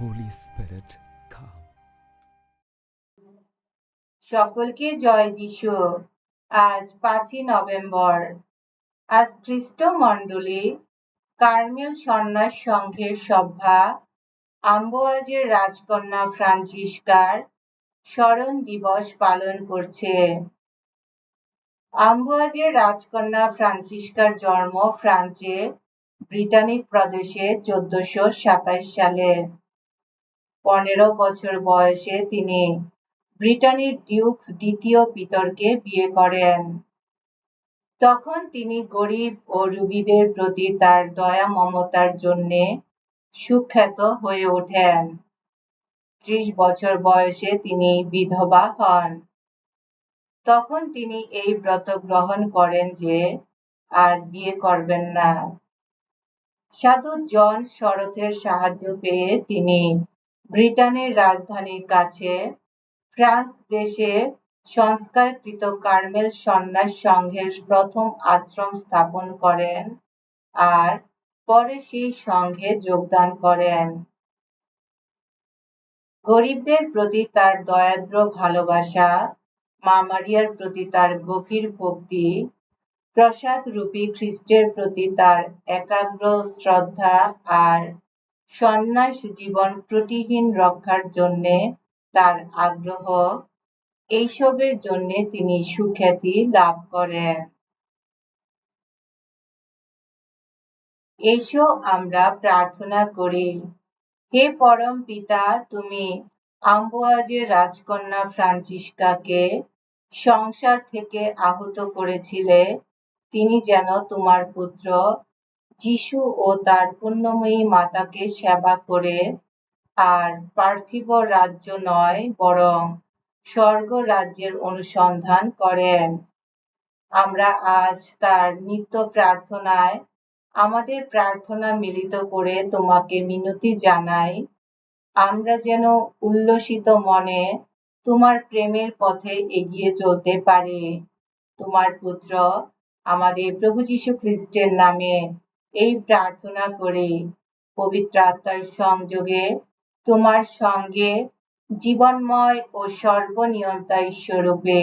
Holy Spirit, come. সকলকে জয় যিশু। আজ পাঁচই নভেম্বর। আজ খ্রিস্ট মণ্ডলী কার্মেল সন্ন্যাস সংঘের সভা আম্বোয়াজের রাজকন্যা ফ্রান্সিসকার স্মরণ দিবস পালন করছে। আম্বোয়াজের রাজকন্যা ফ্রান্সিসকার জন্ম ফ্রান্সে ব্রিটানিক প্রদেশে চোদ্দশো সাতাশ সালে। পনেরো বছর বয়সে তিনি ব্রিটানির ডিউক দ্বিতীয় পিতরকে বিয়ে করেন। তখন তিনি গরিব ও রুগীদের প্রতি তার দয়া মমতার জন্য সুখ্যাত হয়ে ওঠেন। ত্রিশ বছর বয়সে তিনি বিধবা হন। তখন তিনি এই ব্রত গ্রহণ করেন যে আর বিয়ে করবেন না। সাধু জন শরথের সাহায্য পেয়ে তিনি ব্রিটেনের রাজধানীর কাছে ফ্রান্স দেশে সংস্কারকৃত কার্মেল সন্ন্যাস সংঘের প্রথম আশ্রম স্থাপন করেন আর পরে সেই সংঘে যোগদান করেন। গরিবদের প্রতি তার দয়াদ্র ভালোবাসা, মা মারিয়ার প্রতি তার গভীর ভক্তি, প্রসাদ রূপী খ্রিস্টের প্রতি তার একাগ্র শ্রদ্ধা আর সন্ন্যাস জীবন ত্রুটিহীন রক্ষার জন্যে তার আগ্রহ, এইসবের জন্য তিনি সুখ্যাতি লাভ করেন। এসো আমরা প্রার্থনা করি, হে পরম পিতা, তুমি আম্বোয়াজের রাজকন্যা ফ্রান্সিসকাকে সংসার থেকে আহত করেছিলে, তিনি যেন তোমার পুত্র যিশু ও তার পুণ্যময়ী মাতাকে সেবা করে আর পার্থিব রাজ্য নয়, বরং স্বর্গ রাজ্যের অনুসন্ধান করেন। আমরা আজ তার নিত্য প্রার্থনায়, আমাদের প্রার্থনা মিলিত করে তোমাকে মিনতি জানাই। আমরা যেন উল্লসিত মনে তোমার প্রেমের পথে এগিয়ে চলতে পারি। তোমার পুত্র আমাদের প্রভু যীশু খ্রিস্টের নামে এই প্রার্থনা করে পবিত্র আত্মার সংযোগে তোমার সঙ্গে জীবনময় ও সর্বনিয়ন্তা ঈশ্বরূপে